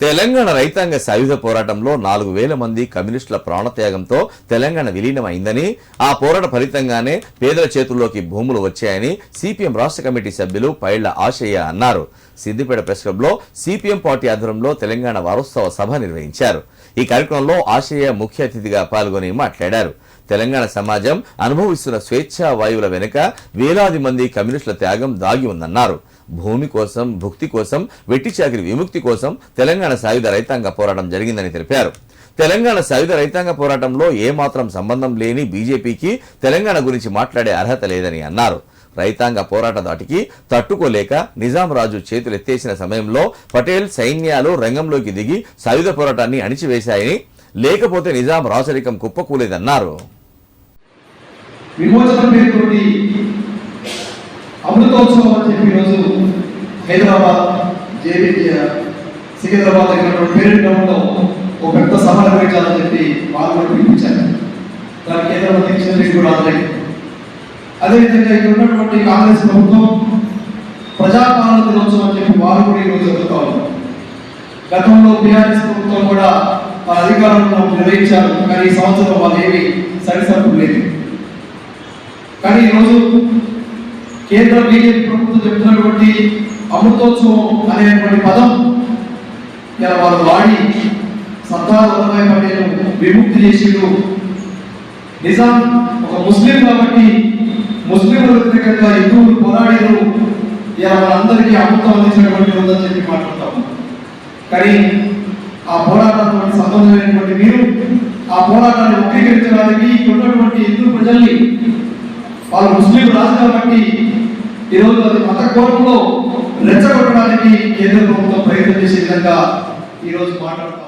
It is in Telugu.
తెలంగాణ రైతాంగ సాయుధ పోరాటంలో నాలుగు వేల మంది కమ్యూనిస్టుల ప్రాణత్యాగంతో తెలంగాణ విలీనమైందని ఆ పోరాట ఫలితంగానే పేదల చేతుల్లోకి భూములు వచ్చాయని సిపిఎం రాష్ట్ర కమిటీ సభ్యులు పైళ్ళ ఆశయ్య అన్నారు. సిద్దిపేట ప్రెస్ క్లబ్లో సిపిఎం పార్టీ ఆధ్వర్యంలో తెలంగాణ వారోత్సవ సభ నిర్వహించారు. ఈ కార్యక్రమంలో ఆశయ్య ముఖ్య అతిథిగా పాల్గొని మాట్లాడారు. తెలంగాణ సమాజం అనుభవిస్తున్న స్వేచ్ఛా వాయువుల వెనుక వేలాది మంది కమ్యూనిస్టుల త్యాగం దాగి ఉందన్నారు. భూమి కోసం భుక్తి కోసం వెట్టి చాకిరి విముక్తి కోసం తెలంగాణ సాయుధ రైతాంగ పోరాటం జరిగిందని తెలిపారు. తెలంగాణ సాయుధ రైతాంగ పోరాటంలో ఏమాత్రం సంబంధం లేని బీజేపీకి తెలంగాణ గురించి మాట్లాడే అర్హత లేదని అన్నారు. రైతాంగ పోరాట దాటికి తట్టుకోలేక నిజాం రాజు చేతులెత్తేసిన సమయంలో పటేల్ సైన్యాలు రంగంలోకి దిగి సాయుధ పోరాటాన్ని అణిచివేశాయని లేకపోతే నిజాం రాచరికం కుప్పకూలేదన్నారు. విమోచన పేరుతోటి అమృతోత్సవం అని చెప్పి ఈరోజు హైదరాబాద్ జేబీ సికింద్రాబాద్ దగ్గర పేరెంట్ గ్రౌండ్లో ఒక పెద్ద సభ నిర్వహించాలని చెప్పి వాళ్ళు కూడా పిలిపించారు. దాని కేంద్ర అధ్యక్షులు కూడా హాజరై అదేవిధంగా ఇక్కడ ఉన్నటువంటి కాంగ్రెస్ ప్రభుత్వం ప్రజాపాలన దినోత్సవం అని చెప్పి వారు కూడా ఈరోజు జరుగుతూ ఉన్నారు. గతంలో బీఆర్ఎస్ ప్రభుత్వం కూడా వాళ్ళ అధికారంలో నిర్వహించారు కానీ ఈ సంవత్సరం వాళ్ళు ఏమి కానీ ఈరోజు కేంద్ర బీజేపీ ప్రభుత్వం చెప్తున్నటువంటి అమృతోత్సవం అనేటువంటి పదం ఇలా వాళ్ళు వాడి సర్దార్ వల్లభాయ్ పటేల్ విముక్తి చేసిండు. నిజాం ఒక ముస్లిం కాబట్టి ముస్లింల వ్యతిరేకంగా హిందువులు పోరాడారు. ఇలా వారందరికీ అమృతం అందించినటువంటి ఉందని చెప్పి మాట్లాడతాము కానీ ఆ పోరాటంతో సంబంధమైనటువంటి మీరు ఆ పోరాటాన్ని వక్రీకరించడానికి ఉన్నటువంటి హిందూ ప్రజల్ని వాళ్ళు ముస్లిం రాజు కాబట్టి ఈరోజు అది మత కోరంలో రెచ్చగొట్టడానికి కేంద్ర ప్రభుత్వం ప్రయత్నం చేసే విధంగా ఈరోజు మాట్లాడుతాం